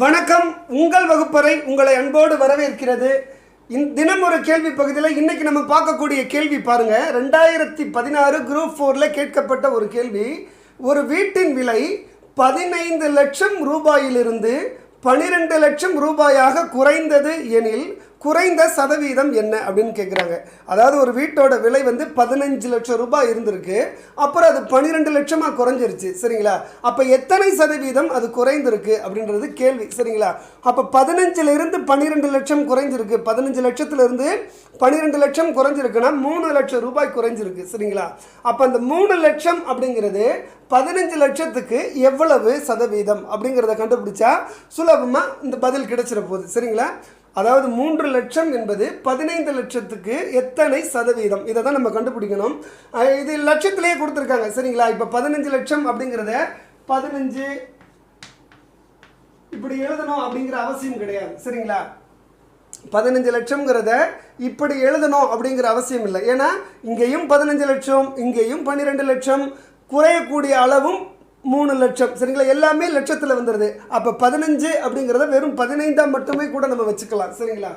வணக்கம். உங்கள் வகுப்பறை உங்களை அன்போடு வரவேற்கிறது. இந் தினம் ஒரு கேள்வி பகுதியில் இன்னைக்கு நம்ம பார்க்கக்கூடிய கேள்வி பாருங்க. ரெண்டாயிரத்தி பதினாறு குரூப் ஃபோரில் கேட்கப்பட்ட ஒரு கேள்வி. ஒரு வீட்டின் விலை பதினைந்து லட்சம் ரூபாயிலிருந்து பனிரெண்டு லட்சம் ரூபாயாக குறைந்தது எனில் குறைந்த சதவீதம் என்ன அப்படின்னு கேட்குறாங்க அதாவது ஒரு வீட்டோட விலை வந்து பதினஞ்சு லட்சம் ரூபாய் இருந்திருக்கு. அப்புறம் அது பன்னிரெண்டு லட்சமாக குறைஞ்சிருச்சு. சரிங்களா? அப்போ எத்தனை சதவீதம் அது குறைந்திருக்கு அப்படின்றது கேள்வி. சரிங்களா? அப்போ பதினஞ்சுல இருந்து பன்னிரெண்டு லட்சம் குறைஞ்சிருக்கு. பதினஞ்சு லட்சத்துலேருந்து பன்னிரெண்டு லட்சம் குறைஞ்சிருக்குன்னா மூணு லட்சம் ரூபாய் குறைஞ்சிருக்கு. சரிங்களா? அப்போ அந்த மூணு லட்சம் அப்படிங்கிறது பதினஞ்சு லட்சத்துக்கு எவ்வளவு சதவீதம் அப்படிங்கிறத கண்டுபிடிச்சா சுலபமாக இந்த பதில் கிடைச்சிட போகுது. சரிங்களா? அதாவது மூன்று லட்சம் என்பது பதினைந்து லட்சத்துக்கு எத்தனை சதவீதம்? இதை தான் நம்ம கண்டுபிடிக்கணும். இது லட்சத்திலேயே கொடுத்துருக்காங்க. சரிங்களா? இப்போ பதினஞ்சு லட்சம் அப்படிங்கிறத பதினஞ்சு இப்படி எழுதணும் அப்படிங்கிற அவசியம் கிடையாது. சரிங்களா? பதினஞ்சு லட்சம்ங்கிறத இப்படி எழுதணும் அப்படிங்கிற அவசியம் இல்லை. ஏன்னா இங்கேயும் பதினஞ்சு லட்சம் இங்கேயும் பன்னிரெண்டு லட்சம் குறையக்கூடிய அளவும் மூணு லட்சம். சரிங்களா? எல்லாமே லட்சத்தில் வந்துடுது அப்போ பதினஞ்சு அப்படிங்கிறத வெறும் பதினைந்தாம் மட்டுமே கூட நம்ம வச்சுக்கலாம். சரிங்களா?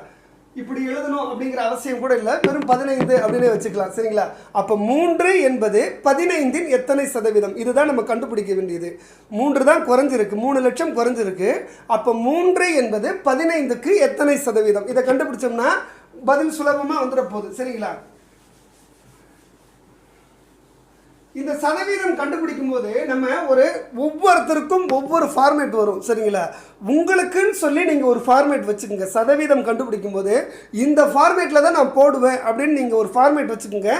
இப்படி எழுதணும் அப்படிங்கிற அவசியம் கூட இல்லை. வெறும் பதினைந்து அப்படின்னு வச்சுக்கலாம். சரிங்களா? அப்போ மூன்று என்பது பதினைந்தின் எத்தனை சதவீதம்? இதுதான் நம்ம கண்டுபிடிக்க வேண்டியது. மூன்று தான் குறைஞ்சிருக்கு. மூணு லட்சம் குறைஞ்சிருக்கு. அப்போ மூன்று என்பது பதினைந்துக்கு எத்தனை சதவீதம்? இதை கண்டுபிடிச்சோம்னா பதில் சுலபமாக வந்துட போகுது. சரிங்களா? இந்த சதவீதம் கண்டுபிடிக்கும் போது நம்ம ஒரு ஒவ்வொருத்தருக்கும் ஒவ்வொரு ஃபார்மேட் வரும் சரிங்களா? உங்களுக்குன்னு சொல்லி நீங்கள் ஒரு ஃபார்மேட் வச்சுக்கோங்க. சதவீதம் கண்டுபிடிக்கும் போது இந்த ஃபார்மேட்டில் தான் நான் போடுவேன் அப்படின்னு நீங்கள் ஒரு ஃபார்மேட் வச்சுக்கோங்க.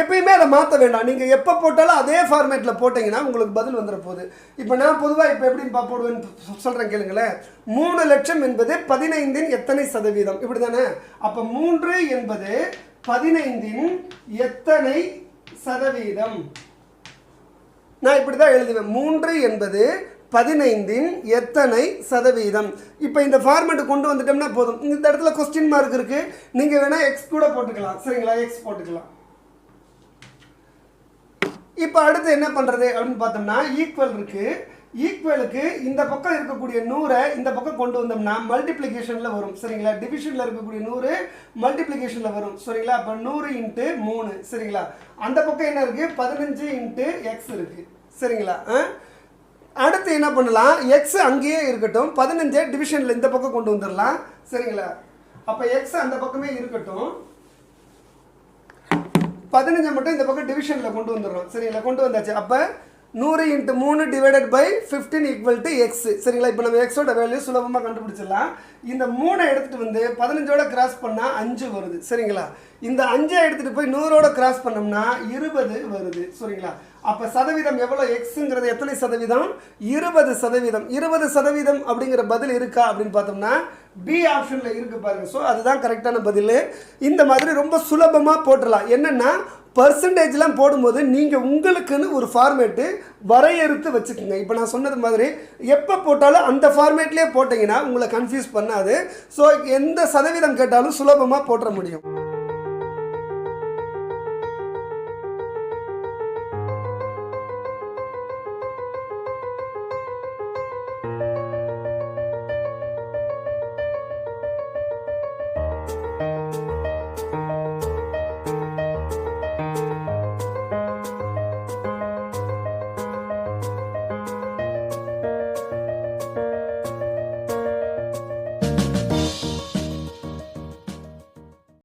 எப்பயுமே அதை மாற்ற வேண்டாம். நீங்கள் எப்போ போட்டாலும் அதே ஃபார்மேட்டில் போட்டிங்கன்னா உங்களுக்கு பதில் வந்துட போகுது. இப்போ நான் பொதுவாக இப்போ எப்படின்னு போடுவேன்னு சொல்கிறேன் கேளுங்களேன். மூணு லட்சம் என்பது பதினைந்தின் எத்தனை சதவீதம்? இப்படி தானே அப்போ மூன்று என்பது பதினைந்தின் எத்தனை சதவீதம்? நான் இப்படி தான் எழுதுவேன். மூன்று என்பது பதினைந்தின் எத்தனை சதவீதம்? இப்போ இந்த ஃபார்மேட்டு கொண்டு வந்துட்டோம்னா போதும். இந்த இடத்துல கொஸ்டின் மார்க் இருக்கு. நீங்கள் வேணால் எக்ஸ் கூட போட்டுக்கலாம். சரிங்களா? எக்ஸ் போட்டுக்கலாம். இப்போ அடுத்து என்ன பண்ணுறது அப்படின்னு பார்த்தோம்னா ஈக்குவல் இருக்குது ஈக்குவலுக்கு இந்த பக்கம் இருக்கக்கூடிய நூறை இந்த பக்கம் கொண்டு வந்தோம்னா மல்டிப்ளிகேஷனில் வரும். சரிங்களா? டிவிஷனில் இருக்கக்கூடிய நூறு மல்டிப்ளிகேஷனில் வரும். சரிங்களா? அப்போ நூறு இன்ட்டு மூணு. சரிங்களா? அந்த பக்கம் என்ன இருக்குது பதினஞ்சு இன்ட்டு எக்ஸ் இருக்குது சரிங்களா? ஆ? அடுத்து என்ன பண்ணலாம்? எக்ஸ் அங்கேயே இருக்கட்டும். பதினஞ்சு டிவிஷனில் இந்த பக்கம் கொண்டு வந்துடலாம். சரிங்களா? அப்போ எக்ஸ் அந்த பக்கமே இருக்கட்டும். பதினஞ்சை மட்டும் இந்த பக்கம் டிவிஷனில் கொண்டு வந்துடுறோம். சரிங்களா? கொண்டு வந்தாச்சு. அப்போ நூறு இன்ட்டு மூணு divided by fifteen equal to X சரிங்களா? இப்போ நம்ம எக்ஸோட வேல்யூ சுலபமாக கண்டுபிடிச்சிடலாம். இந்த மூணை எடுத்துகிட்டு வந்து பதினஞ்சோட கிராஸ் பண்ணால் அஞ்சு வருது. சரிங்களா? இந்த அஞ்சை எடுத்துகிட்டு போய் நூறோட கிராஸ் பண்ணோம்னா இருபது வருது. சரிங்களா? அப்போ சதவீதம் எவ்வளோ எக்ஸுங்கிறது எத்தனை சதவீதம்? இருபது சதவீதம். இருபது சதவீதம் அப்படிங்கிற பதில் இருக்கா அப்படின்னு பார்த்தோம்னா பி ஆப்ஷனில் இருக்குது பாருங்கள் ஸோ அதுதான் கரெக்டான பதில். இந்த மாதிரி ரொம்ப சுலபமாக போட்டுடலாம். என்னென்னா பர்சன்டேஜ்லாம் போடும்போது நீங்கள் உங்களுக்குன்னு ஒரு ஃபார்மேட்டு வரையறுத்து வச்சுக்கோங்க. இப்போ நான் சொன்னது மாதிரி எப்போ போட்டாலும் அந்த ஃபார்மேட்லேயே போட்டிங்கன்னா உங்களை கன்ஃபியூஸ் பண்ணாது. ஸோ எந்த சதவீதம் கேட்டாலும் சுலபமாக போட்டுற முடியும்.